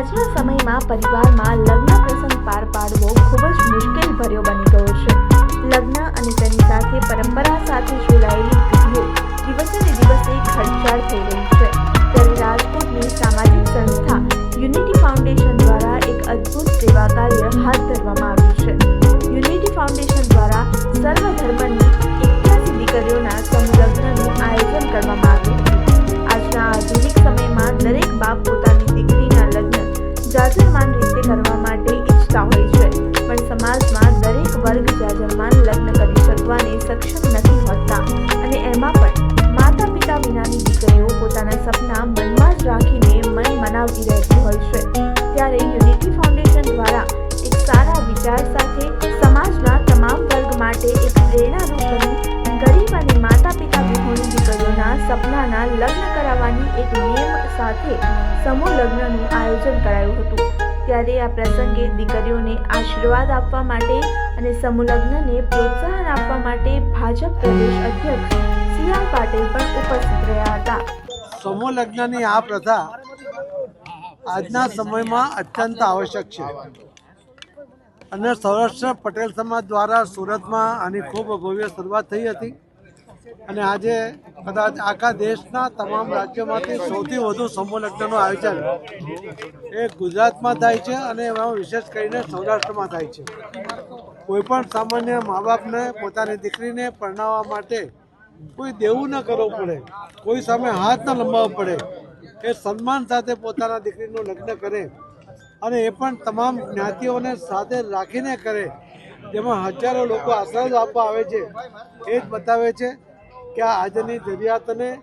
આજના સમયમાં પરિવારમાં લગ્ન પ્રસંગ પાર પાડવો ખૂબ જ મુશ્કેલ ભર્યો બની ગયો છે. લગ્ન અને તેની સાથે પરંપરા સાથે લગ્ન કરી શકવાને સક્ષમ નથી હોતા. અને એમાં પણ માતા પિતા વિનાની દીકરીઓ પોતાના સપના મનમાં જ રાખીને મન મનાવતી રહેતી હોય છે. ત્યારે યુનિટી ફાઉન્ડેશન દ્વારા એક સારા વિચાર સાથે સમાજના તમામ વર્ગ માટે એક પ્રેરણારૂપ બની ગરીબ અને માતા પિતા વિહોણી દીકરીઓના સપનાના લગ્ન કરાવવાની એક નિયમ સાથે સમૂહ લગ્નનું આયોજન કરાયું હતું. ત્યારે આ પ્રસંગે દીકરીઓને આશીર્વાદ આપવા માટે અને સમૂહલગ્નને પ્રોત્સાહન આપવા માટે ભાજપ પ્રદેશ અધ્યક્ષ સી પાટીલ પણ ઉપસ્થિત રહ્યા હતા. સમૂહલગ્નની આ પ્રથા આજના સમયમાં અત્યંત આવશ્યક છે. અને સૌરાષ્ટ્ર પટેલ સમાજ દ્વારા સુરતમાં આની ખૂબ ભવ્ય શરૂઆત થઈ હતી. અને આજે કદાચ આખા દેશના તમામ રાજ્યોમાંથી સૌથી વધુ સમૂહ લગ્નનું આયોજન એ ગુજરાતમાં થાય છે અને એમાં વિશેષ કરીને સૌરાષ્ટ્રમાં થાય છે. કોઈ પણ સામાન્ય મા બાપને પોતાની દીકરીને પરણાવવા માટે કોઈ દેવું ન કરવું પડે. કોઈ સામે હાથ ન લંબાવવો પડે. એ સન્માન સાથે પોતાના દીકરીનું લગ્ન કરે અને એ પણ તમામ જ્ઞાતિઓને સાથે રાખીને કરે. જેમાં હજારો લોકો આશીર્વાદ આપવા આવે છે. એ જ બતાવે છે કે આજની જરૂરિયાતને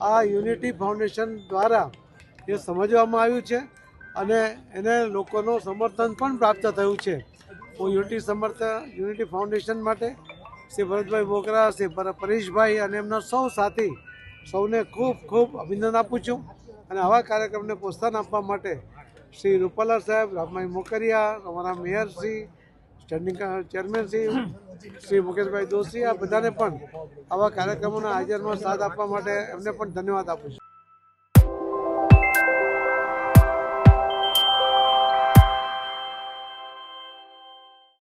આ યુનિટી ફાઉન્ડેશન દ્વારા એ સમજવામાં આવ્યું છે અને એને લોકોનું સમર્થન પણ પ્રાપ્ત થયું છે. હું યુનિટી સમર્થન યુનિટી ફાઉન્ડેશન માટે શ્રી ભરતભાઈ બોકરા, શ્રી પર- પરેશભાઈ અને એમના સૌ સાથી સૌને ખૂબ ખૂબ અભિનંદન આપું છું અને આવા કાર્યક્રમને પ્રોત્સાહન આપવા માટે શ્રી રૂપાલા સાહેબ, રામભાઈ મોકરિયા, અમારા mayor Shri standing chairman Shri Shri Mukeshbhai Doshi, આ બધાને પણ આવા કાર્યક્રમોના આયોજનમાં સાથ આપવા માટે એમને પણ ધન્યવાદ આપું છું.